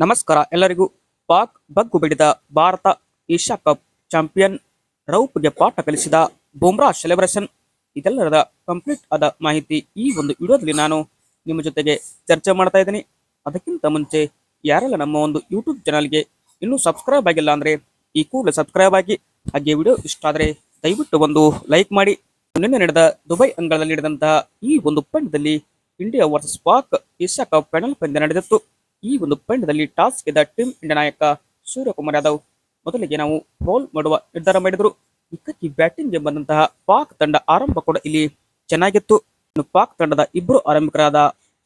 ನಮಸ್ಕಾರ ಎಲ್ಲರಿಗೂ. ಪಾಕ್ ಬಗ್ಗು ಬಿಡಿದ ಭಾರತ ಏಷ್ಯಾ ಕಪ್ ಚಾಂಪಿಯನ್ ರೌಪ್ಗೆ ಪಾಠ ಕಲಿಸಿದ ಬುಮ್ರಾ ಸೆಲೆಬ್ರೇಷನ್ ಇದೆಲ್ಲರದ ಕಂಪ್ಲೀಟ್ ಆದ ಮಾಹಿತಿ ಈ ಒಂದು ವಿಡಿಯೋದಲ್ಲಿ ನಾನು ನಿಮ್ಮ ಜೊತೆಗೆ ಚರ್ಚೆ ಮಾಡ್ತಾ ಇದ್ದೀನಿ. ಅದಕ್ಕಿಂತ ಮುಂಚೆ ಯಾರೆಲ್ಲ ನಮ್ಮ ಒಂದು ಯೂಟ್ಯೂಬ್ ಚಾನಲ್ಗೆ ಇನ್ನೂ ಸಬ್ಸ್ಕ್ರೈಬ್ ಆಗಿಲ್ಲ ಅಂದರೆ ಈ ಕೂಡಲೇ ಸಬ್ಸ್ಕ್ರೈಬ್ ಆಗಿ, ಹಾಗೆ ವಿಡಿಯೋ ಇಷ್ಟ ಆದರೆ ದಯವಿಟ್ಟು ಒಂದು ಲೈಕ್ ಮಾಡಿ. ನಿನ್ನೆ ನಡೆದ ದುಬೈ ಅಂಗಳದಲ್ಲಿ ನಡೆದಂತಹ ಈ ಒಂದು ಪಂದ್ಯದಲ್ಲಿ India versus Pak Asia Cup final ಪಂದ್ಯ ನಡೆದಿತ್ತು. ಈ ಒಂದು ಪಂದ್ಯದಲ್ಲಿ ಟಾಸ್ ಗೆದ್ದ ಟೀಮ್ ಇಂಡಿಯಾ ನಾಯಕ ಸೂರ್ಯಕುಮಾರ್ ಯಾದವ್. ಮೊದಲಿಗೆ ನಾವು ಬೌಲ್ ಮಾಡುವ ನಿರ್ಧಾರ ಮಾಡಿದರು. ಇಕ್ಕಿ ಬ್ಯಾಟಿಂಗ್ಗೆ ಬಂದಂತಹ ಪಾಕ್ ತಂಡ ಆರಂಭ ಕೂಡ ಇಲ್ಲಿ ಚೆನ್ನಾಗಿತ್ತು. ಪಾಕ್ ತಂಡದ ಇಬ್ಬರು ಆರಂಭಿಕರಾದ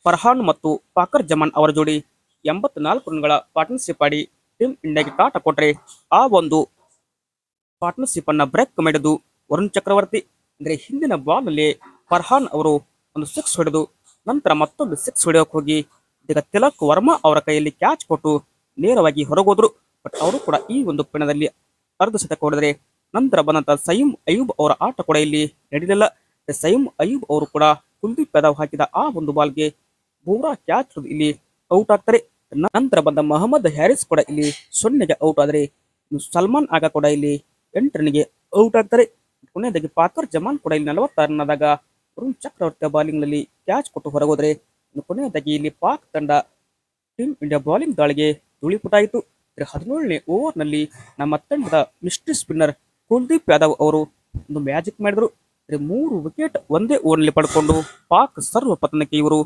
ಫರ್ಹಾನ್ ಮತ್ತು ಪಾಕರ್ ಜಮಾನ್ ಅವರ ಜೋಡಿ ಎಂಬತ್ನಾಲ್ಕು ರನ್ಗಳ ಪಾರ್ಟ್ನರ್ಶಿಪ್ ಆಡಿ ಟೀಮ್ ಇಂಡಿಯಾಗೆ ಕಾಟ ಕೊಟ್ಟರೆ ಆ ಒಂದು ಪಾರ್ಟ್ನರ್ಶಿಪ್ ಅನ್ನ ಬ್ರೇಕ್ ಮಾಡಿದ್ದು ವರುಣ್ ಚಕ್ರವರ್ತಿ. ಅಂದ್ರೆ ಹಿಂದಿನ ಬಾಲ್ ಅಲ್ಲಿ ಫರ್ಹಾನ್ ಅವರು ಒಂದು ಸಿಕ್ಸ್ ಹೊಡೆದು, ನಂತರ ಮತ್ತೊಂದು ಸಿಕ್ಸ್ ಹೊಡೆಯೋಕೆ ಹೋಗಿ ಈಗ ತಿಲಕ್ ವರ್ಮಾ ಅವರ ಕೈಯಲ್ಲಿ ಕ್ಯಾಚ್ ಕೊಟ್ಟು ನೇರವಾಗಿ ಹೊರಗೋದ್ರು. ಬಟ್ ಅವರು ಕೂಡ ಈ ಒಂದು ಪಿಣದಲ್ಲಿ ಅರ್ಧ ಶತಕ ಹೊಡೆದರೆ ನಂತರ ಬಂದಂತಹ ಸೈಮ್ ಅಯೂಬ್ ಅವರ ಆಟ ಕೂಡ ಇಲ್ಲಿ ನಡೆಯಲಿಲ್ಲ ಸೈಮ್ ಅಯೂಬ್ ಅವರು ಕೂಡ ಕುಲ್ದೀಪ್ ಯಾದವ್ ಹಾಕಿದ ಆ ಒಂದು ಬಾಲ್ಗೆ ಬೂರಾ ಕ್ಯಾಚ್ ಇಲ್ಲಿ ಔಟ್ ಆಗ್ತಾರೆ. ನಂತರ ಬಂದ ಮೊಹಮ್ಮದ್ ಹ್ಯಾರಿಸ್ ಕೂಡ ಇಲ್ಲಿ ಸೊನ್ನೆಗೆ ಔಟ್ ಆದರೆ ಸಲ್ಮಾನ್ ಆಗ ಕೂಡ ಇಲ್ಲಿ ಎಂಟು ಔಟ್ ಆಗ್ತಾರೆ. ಕೊನೆಯದಾಗಿ ಪಾಕರ್ ಜಮಾನ್ ಕೂಡ ಇಲ್ಲಿ ನಲವತ್ತಾರು ರನ್ ಆದಾಗ ವರುಣ್ ಚಕ್ರವರ್ತಿ ಬಾಲಿಂಗ್ನಲ್ಲಿ ಕ್ಯಾಚ್ ಕೊಟ್ಟು ಹೊರಗೋದ್ರೆ ಕೊನೆಯದಾಗಿ ಇಲ್ಲಿ ಪಾಕ್ ತಂಡ ಟೀಮ್ ಇಂಡಿಯಾ ಬೌಲಿಂಗ್ ದಾಳಿಗೆ ಧೂಳಿಪುಟಾಯಿತು ಹದಿನೇಳನೇ ಓವರ್ನಲ್ಲಿ ನಮ್ಮ ತಂಡದ ಮಿಸ್ಟ್ರಿ ಸ್ಪಿನ್ನರ್ ಕುಲ್ದೀಪ್ ಯಾದವ್ ಅವರು ಒಂದು ಮ್ಯಾಜಿಕ್ ಮಾಡಿದ್ರು. ಮೂರು ವಿಕೆಟ್ ಒಂದೇ ಓವರ್ನಲ್ಲಿ ಪಡ್ಕೊಂಡು ಪಾಕ್ ಸರ್ವ ಪತನಕ್ಕೆ ಇವರು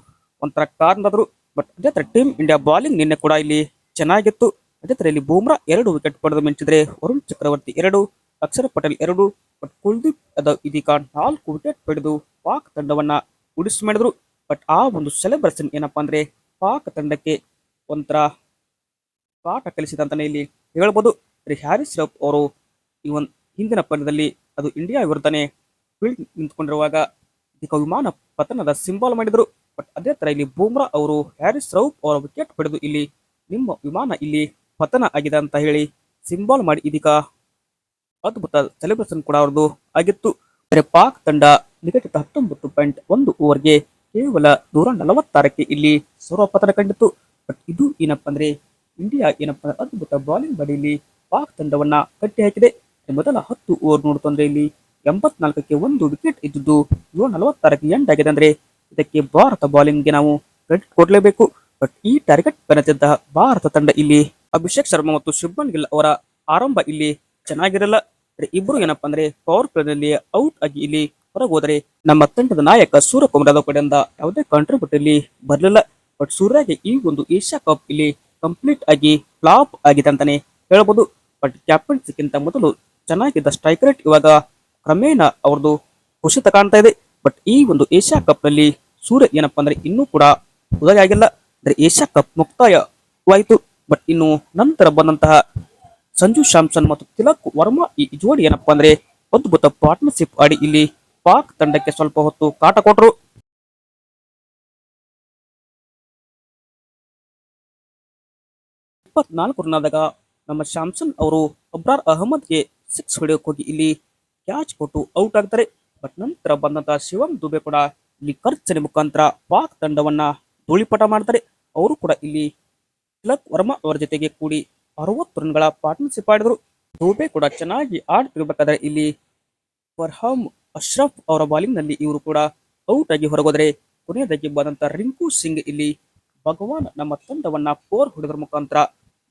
ಒಂಥರ ಕಾರಣದರು ಬಟ್ ಅದೇ ಥರ ಟೀಮ್ ಇಂಡಿಯಾ ಬಾಲಿಂಗ್ ನಿನ್ನೆ ಕೂಡ ಇಲ್ಲಿ ಚೆನ್ನಾಗಿತ್ತು. ಅದೇ ಥರ ಇಲ್ಲಿ ಬೂಮ್ರಾ ಎರಡು ವಿಕೆಟ್ ಪಡೆದು ಮಿಂಚಿದ್ರೆ ವರುಣ್ ಚಕ್ರವರ್ತಿ ಎರಡು, ಅಕ್ಷರ ಪಟೇಲ್ ಎರಡು. ಬಟ್ ಕುಲ್ದೀಪ್ ಯಾದವ್ ಇದೀಗ ನಾಲ್ಕು ವಿಕೆಟ್ ಪಡೆದು ಪಾಕ್ ತಂಡವನ್ನ ಉಡಿಸಿ ಮಾಡಿದ್ರು. ಬಟ್ ಆ ಒಂದು ಸೆಲೆಬ್ರೇಷನ್ ಏನಪ್ಪಾ ಅಂದರೆ ಪಾಕ್ ತಂಡಕ್ಕೆ ಒಂಥರ ಪಾಠ ಕಲಿಸಿದ ಅಂತಾನೆ ಇಲ್ಲಿ ಹೇಳ್ಬೋದು. ಹ್ಯಾರಿಸ್ ರೌಪ್ ಅವರು ಈ ಒಂದು ಹಿಂದಿನ ಪಂದ್ಯದಲ್ಲಿ ಅದು ಇಂಡಿಯಾ ವಿರುದ್ಧನೇ ಫೀಲ್ಡ್ ನಿಂತ್ಕೊಂಡಿರುವಾಗ ಇದಕ್ಕೆ ವಿಮಾನ ಪತನದ ಸಿಂಬಲ್ ಮಾಡಿದ್ರು. ಬಟ್ ಅದೇ ತರ ಇಲ್ಲಿ ಬೂಮ್ರಾ ಅವರು, ಹ್ಯಾರಿಸ್ ರೌಪ್ ಅವರ ವಿಕೆಟ್ ಪಡೆದು ಇಲ್ಲಿ ನಿಮ್ಮ ವಿಮಾನ ಇಲ್ಲಿ ಪತನ ಆಗಿದೆ ಅಂತ ಹೇಳಿ ಸಿಂಬಲ್ ಮಾಡಿ ಇದೀಗ ಅದ್ಭುತ ಸೆಲೆಬ್ರೇಷನ್ ಕೂಡ ಅವ್ರದ್ದು ಆಗಿತ್ತು. ಪಾಕ್ ತಂಡ ನಿಗದಿತ ಹತ್ತೊಂಬತ್ತು ಪಾಯಿಂಟ್ ಒಂದು ಓವರ್ಗೆ ಕೇವಲ ನೂರ ನಲವತ್ತಾರಕ್ಕೆ ಇಲ್ಲಿ ಸರ್ವಪತನ ಕಂಡಿತ್ತು. ಬಟ್ ಇದು ಏನಪ್ಪ ಅಂದ್ರೆ ಇಂಡಿಯಾ ಏನಪ್ಪ ಅಂದ್ರೆ ಅದ್ಭುತ ಬಾಲಿಂಗ್ ಬಡಿಯಲ್ಲಿ ಪಾಕ್ ತಂಡವನ್ನ ಕಟ್ಟಿ ಹಾಕಿದೆ ಮೊದಲ ಹತ್ತು ಓವರ್ ನೋಡುತ್ತಂದ್ರೆ ಇಲ್ಲಿ ಎಂಬತ್ನಾಲ್ಕಕ್ಕೆ ಒಂದು ವಿಕೆಟ್ ಇದ್ದುದು ನೂರ ನಲವತ್ತಾರಕ್ಕೆ ಎಂಡ್ ಆಗಿದೆ ಅಂದ್ರೆ ಇದಕ್ಕೆ ಭಾರತ ಬಾಲಿಂಗ್ಗೆ ನಾವು ಕ್ರೆಡಿಟ್ ಕೊಡಲೇಬೇಕು. ಬಟ್ ಈ ಟಾರ್ಗೆಟ್ ಬೆನತಿದ್ದ ಭಾರತ ತಂಡ ಇಲ್ಲಿ ಅಭಿಷೇಕ್ ಶರ್ಮಾ ಮತ್ತು ಶುಭ್ಮನ್ ಗಿಲ್ ಅವರ ಆರಂಭ ಇಲ್ಲಿ ಚೆನ್ನಾಗಿರಲ್ಲ. ಅಂದ್ರೆ ಇಬ್ರು ಏನಪ್ಪಾ ಅಂದ್ರೆ ಪವರ್ ಪ್ಲೇನಲ್ಲಿ ಔಟ್ ಆಗಿ ಇಲ್ಲಿ ಹೊರಗೆ ಹೋದರೆ ನಮ್ಮ ತಂಡದ ನಾಯಕ ಸೂರ್ಯಕುಮಾರ್ ಯಾದವ್ ಕಡೆಯಿಂದ ಯಾವುದೇ ಕಾಂಟ್ರಿಬ್ಯೂಟ್ ಇಲ್ಲಿ ಬರಲಿಲ್ಲ. ಬಟ್ ಸೂರ್ಯಗೆ ಈ ಒಂದು ಏಷ್ಯಾ ಕಪ್ ಇಲ್ಲಿ ಕಂಪ್ಲೀಟ್ ಆಗಿ ಫ್ಲಾಪ್ ಆಗಿದೆ ಅಂತಾನೆ ಹೇಳಬಹುದು ಬಟ್ ಕ್ಯಾಪ್ಟನ್ಸಿಗಿಂತ ಮೊದಲು ಚೆನ್ನಾಗಿದ್ದ ಸ್ಟ್ರೈಕ್ ರೇಟ್ ಇವಾಗ ಕ್ರಮೇಣ ಅವ್ರದ್ದು ಕುಸಿತ ಕಾಣ್ತಾ ಇದೆ. ಬಟ್ ಈ ಒಂದು ಏಷ್ಯಾ ಕಪ್ನಲ್ಲಿ ಸೂರ್ಯ ಏನಪ್ಪಾ ಅಂದ್ರೆ ಇನ್ನೂ ಕೂಡ ಉದಯ ಆಗಿಲ್ಲ. ಅಂದ್ರೆ ಏಷ್ಯಾ ಕಪ್ ಮುಕ್ತಾಯವಾಯಿತು. ಬಟ್ ಇನ್ನು ನಂತರ ಬಂದಂತಹ ಸಂಜು ಶಾಮ್ಸನ್ ಮತ್ತು ತಿಲಕ್ ವರ್ಮಾ ಈ ಜೋಡಿ ಏನಪ್ಪಾ ಅಂದ್ರೆ ಅದ್ಭುತ ಪಾರ್ಟ್ನರ್ಶಿಪ್ ಆಡಿ ಇಲ್ಲಿ ಪಾಕ್ ತಂಡಕ್ಕೆ ಸ್ವಲ್ಪ ಹೊತ್ತು ಕಾಟ ಕೊಟ್ಟರು ಇಪ್ಪತ್ನಾಲ್ಕು ರನ್ ಆದಾಗ ನಮ್ಮ ಶಾಮ್ಸನ್ ಅವರು ಅಬ್ರಾರ್ ಅಹಮದ್ಗೆ ಸಿಕ್ಸ್ ಹೊಡೆಯೋಕೆ ಹೋಗಿ ಇಲ್ಲಿ ಕ್ಯಾಚ್ ಕೊಟ್ಟು ಔಟ್ ಆಗ್ತಾರೆ. ಬಟ್ ನಂತರ ಬಂದಂತಹ ಶಿವಂ ದುಬೆ ಕೂಡ ಇಲ್ಲಿ ಖರ್ಚನೆ ಮುಖಾಂತರ ಪಾಕ್ ತಂಡವನ್ನ ಧೂಳಿಪಟ ಮಾಡ್ತಾರೆ. ಅವರು ಕೂಡ ಇಲ್ಲಿ ತಿಲಕ್ ವರ್ಮಾ ಅವರ ಜೊತೆಗೆ ಕೂಡಿ ಅರವತ್ತು ರನ್ಗಳ ಪಾರ್ಟ್ನರ್ಶಿಪ್ ಆಡಿದ್ರು. ದುಬೆ ಕೂಡ ಚೆನ್ನಾಗಿ ಆಡ್ತಿರ್ಬೇಕಾದ್ರೆ ಇಲ್ಲಿ ಫರ್ಹಾಮ್ ಅಶ್ರಫ್ ಅವರ ಬಾಲಿಂಗ್ನಲ್ಲಿ ಇವರು ಕೂಡ ಔಟ್ ಆಗಿ ಹೊರಗೋದ್ರೆ ಕೊನೆಯದಾಗಿ ಬಂದಂತ ರಿಂಕು ಸಿಂಗ್ ಇಲ್ಲಿ ಭಗವಾನ್ ನಮ್ಮ ತಂಡವನ್ನ ಫೋರ್ ಹೊಡೆದ್ರ ಮುಖಾಂತರ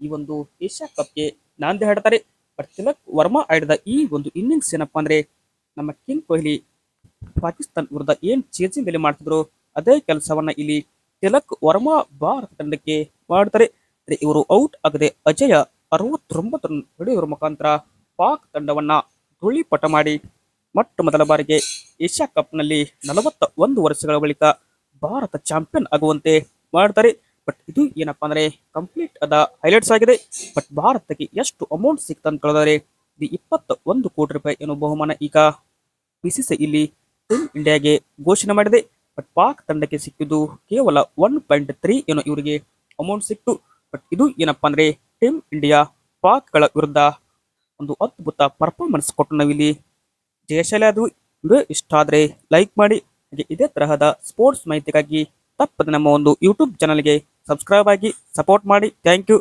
ಈ ಒಂದು ಏಷ್ಯಾ ಕಪ್ಗೆ ನಾಂದಿ ಹಾಡ್ತಾರೆ. ಬಟ್ ತಿಲಕ್ ವರ್ಮಾ ಆಡಿದ ಈ ಒಂದು ಇನ್ನಿಂಗ್ಸ್ ಏನಪ್ಪಾ ಅಂದ್ರೆ ನಮ್ಮ ಕಿಂಗ್ ಕೊಹ್ಲಿ ಪಾಕಿಸ್ತಾನ ವಿರುದ್ಧ ಏನ್ ಚೇಸಿಂಗ್ ಅಲ್ಲಿ ಮಾಡ್ತಿದ್ರು, ಅದೇ ಕೆಲಸವನ್ನ ಇಲ್ಲಿ ತಿಲಕ್ ವರ್ಮಾ ಭಾರತ ತಂಡಕ್ಕೆ ಮಾಡ್ತಾರೆ. ಇವರು ಔಟ್ ಆಗದೆ ಅಜಯ ಅರವತ್ತೊಂಬತ್ತು ರನ್ ಹೊಡೆಯುವ ಮುಖಾಂತರ ಪಾಕ್ ತಂಡವನ್ನ ಧೂಳಿಪಟ ಮಾಡಿ ಮೊಟ್ಟ ಮೊದಲ ಬಾರಿಗೆ ಏಷ್ಯಾ ಕಪ್ನಲ್ಲಿ ನಲವತ್ತ ಒಂದು ವರ್ಷಗಳ ಬಳಿಕ ಭಾರತ ಚಾಂಪಿಯನ್ ಆಗುವಂತೆ ಮಾಡ್ತಾರೆ ಬಟ್ ಇದು ಏನಪ್ಪಾ ಅಂದ್ರೆ ಕಂಪ್ಲೀಟ್ ಆದ ಹೈಲೈಟ್ಸ್ ಆಗಿದೆ. ಬಟ್ ಭಾರತಕ್ಕೆ ಎಷ್ಟು ಅಮೌಂಟ್ ಸಿಕ್ತಂತ ಕೇಳಿದ್ರೆ ಇದು ಇಪ್ಪತ್ತ ಒಂದು ಕೋಟಿ ರೂಪಾಯಿ ಎನ್ನುವ ಬಹುಮಾನ ಈಗ ಬಿಸಿಸಿ ಇಲ್ಲಿ ಟೀಮ್ ಇಂಡಿಯಾಗೆ ಘೋಷಣೆ ಮಾಡಿದೆ. ಬಟ್ ಪಾಕ್ ತಂಡಕ್ಕೆ ಸಿಕ್ಕಿದ್ದು ಕೇವಲ ಒನ್ ಪಾಯಿಂಟ್ ತ್ರೀ ಏನೋ ಇವರಿಗೆ ಅಮೌಂಟ್ ಸಿಕ್ತು ಬಟ್ ಇದು ಏನಪ್ಪಾ ಅಂದ್ರೆ ಟೀಮ್ ಇಂಡಿಯಾ ಪಾಕ್ಗಳ ವಿರುದ್ಧ ಒಂದು ಅದ್ಭುತ ಪರ್ಫಾರ್ಮೆನ್ಸ್ ಕೊಟ್ಟು ನಾವಿಲ್ಲಿ ಆದವು ವಿಡಿಯೋ ಇಷ್ಟ ಆದರೆ ಲೈಕ್ ಮಾಡಿ. ಹಾಗೆ ಇದೇ ತರಹದ ಸ್ಪೋರ್ಟ್ಸ್ ಮಾಹಿತಿಗಾಗಿ ತಪ್ಪದೆ ನಮ್ಮ ಒಂದು ಯೂಟ್ಯೂಬ್ ಚಾನಲ್ಗೆ ಸಬ್ಸ್ಕ್ರೈಬ್ ಆಗಿ ಸಪೋರ್ಟ್ ಮಾಡಿ. Thank you